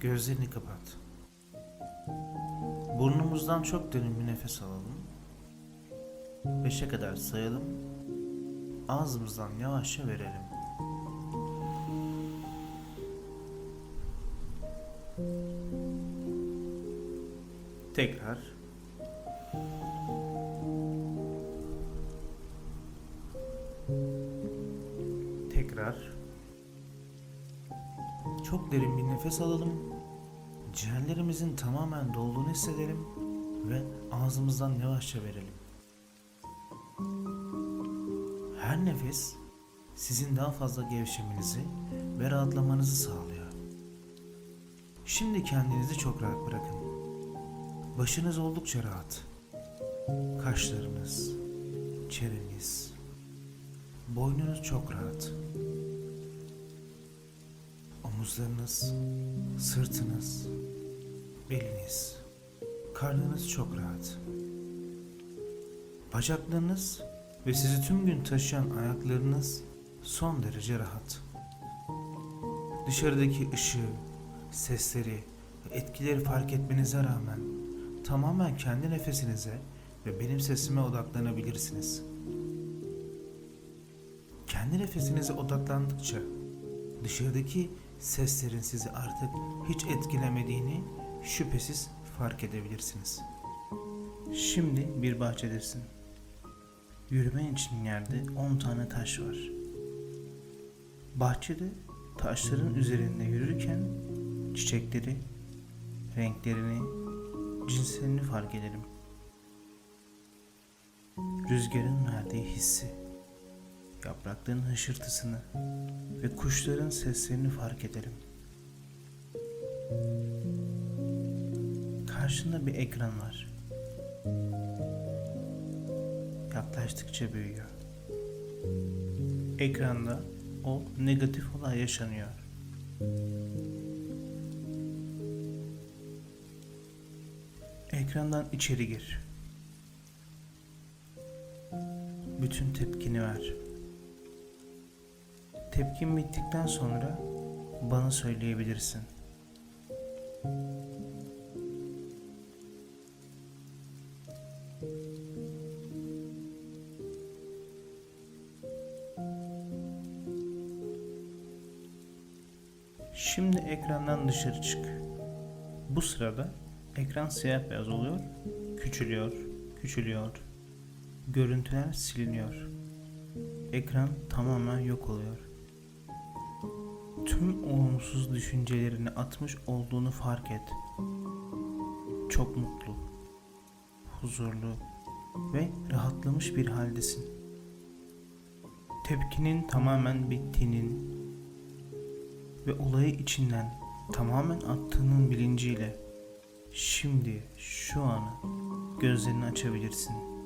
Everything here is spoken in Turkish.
Gözlerini kapat. Burnumuzdan çok derin bir nefes alalım. Beşe kadar sayalım. Ağzımızdan yavaşça verelim. Tekrar. Tekrar. Çok derin bir nefes alalım. Ciğerlerimizin tamamen dolduğunu hissedelim ve ağzımızdan yavaşça verelim. Her nefes sizin daha fazla gevşemenizi ve rahatlamanızı sağlıyor. Şimdi kendinizi çok rahat bırakın. Başınız oldukça rahat. Kaşlarınız, çeneniz, boynunuz çok rahat. Omuzlarınız, sırtınız, beliniz, karnınız çok rahat. Bacaklarınız ve sizi tüm gün taşıyan ayaklarınız son derece rahat. Dışarıdaki ışığı, sesleri ve etkileri fark etmenize rağmen tamamen kendi nefesinize ve benim sesime odaklanabilirsiniz. Kendi nefesinize odaklandıkça dışarıdaki seslerin sizi artık hiç etkilemediğini şüphesiz fark edebilirsiniz. Şimdi bir bahçedesin. Yürümen için yerde 10 tane taş var. Bahçede taşların üzerinde yürürken çiçekleri, renklerini, cinslerini fark edelim. Rüzgarın verdiği hissi, yaprakların hışırtısını ve kuşların seslerini fark edelim. Karşında bir ekran var. Yaklaştıkça büyüyor. Ekranda o negatif olay yaşanıyor. Ekrandan içeri gir. Bütün tepkini ver. Tepkin bittikten sonra bana söyleyebilirsin. Şimdi ekrandan dışarı çık. Bu sırada ekran siyah beyaz oluyor, küçülüyor, küçülüyor. Görüntüler siliniyor. Ekran tamamen yok oluyor. Tüm olumsuz düşüncelerini atmış olduğunu fark et. Çok mutlu, huzurlu ve rahatlamış bir haldesin. Tepkinin tamamen bittiğinin ve olayı içinden tamamen attığının bilinciyle şimdi şu an gözlerini açabilirsin.